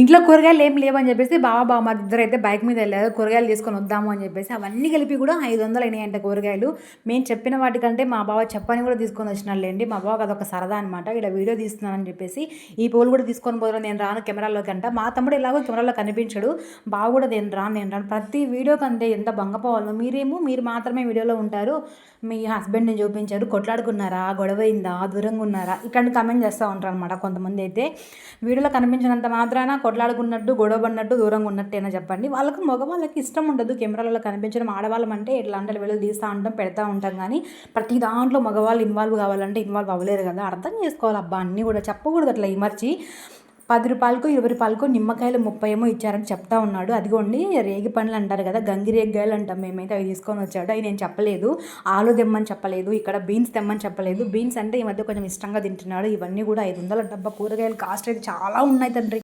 ఇంట్లో కూరగాయలు ఏం లేవని చెప్పేసి బావ బావ మా ఇద్దరు అయితే బైక్ మీద వెళ్ళారు. కూరగాయలు తీసుకొని వద్దాము అని చెప్పేసి అవన్నీ కలిపి కూడా ఐదు వందలు అయినాయంట కూరగాయలు. మేము చెప్పిన వాటికంటే మా బావ చెప్పని కూడా తీసుకొని వచ్చినాళ్ళండి మా బావకి అదొక సరదా అనమాట ఇలా వీడియో తీస్తున్నానని చెప్పేసి ఈ పూలు కూడా తీసుకొని పోతున్నాను నేను రాను కెమెరాలోకి అంట. మా తమ్ముడు ఎలాగో కెమెరాలో కనిపించడు. బావ కూడా నేను రాను నేను రాను. ప్రతి వీడియో కంటే ఎంత బంగపోవాలో మీరేమో మీరు మాత్రమే వీడియోలో ఉంటారు. మీ హస్బెండ్ని చూపించారు. కొట్లాడుకున్నారా? గొడవైందా? దూరంగా ఉన్నారా ఇక్కడ కమెంట్ చేస్తూ ఉంటారు అనమాట కొంతమంది అయితే. వీడియోలో కనిపించినంత మాత్రాన కొట్లాడుకున్నట్టు గొడవబడినట్టు దూరంగా ఉన్నట్టేనా చెప్పండి. వాళ్ళకు మగవాళ్ళకి ఇష్టం ఉండదు. కెమెరాలలో కనిపించడం ఆడవాళ్ళం అంటే అంటలు వెళ్ళి తీస్తూ ఉంటాం పెడతా ఉంటాం. కానీ ప్రతి దాంట్లో మగవాళ్ళు ఇన్వాల్వ్ కావాలంటే ఇన్వాల్వ్ అవ్వలేరు కదా. అర్థం చేసుకోవాలి. అబ్బా అన్నీ కూడా చెప్పకూడదు అట్లా ఇమర్చి పది రూపాయలకు ఇరవై రూపాయలకు నిమ్మకాయలు ముప్పై ఏమో ఇచ్చారని చెప్తా ఉన్నాడు. అదిగోండి రేగి పండ్లు అంటారు కదా గంగిరేగ్గాయలు అంటాం మేమైతే అవి తీసుకొని వచ్చాడు. అవి నేను చెప్పలేదు. ఆలు తెమ్మని చెప్పలేదు. ఇక్కడ బీన్స్ తెమ్మని చెప్పలేదు. బీన్స్ అంటే ఈ మధ్య కొంచెం ఇష్టంగా తింటున్నాడు. ఇవన్నీ కూడా ఐదు వందల. డబ్బా కూరగాయలు కాస్ట్ అయితే చాలా ఉన్నాయి తండ్రి.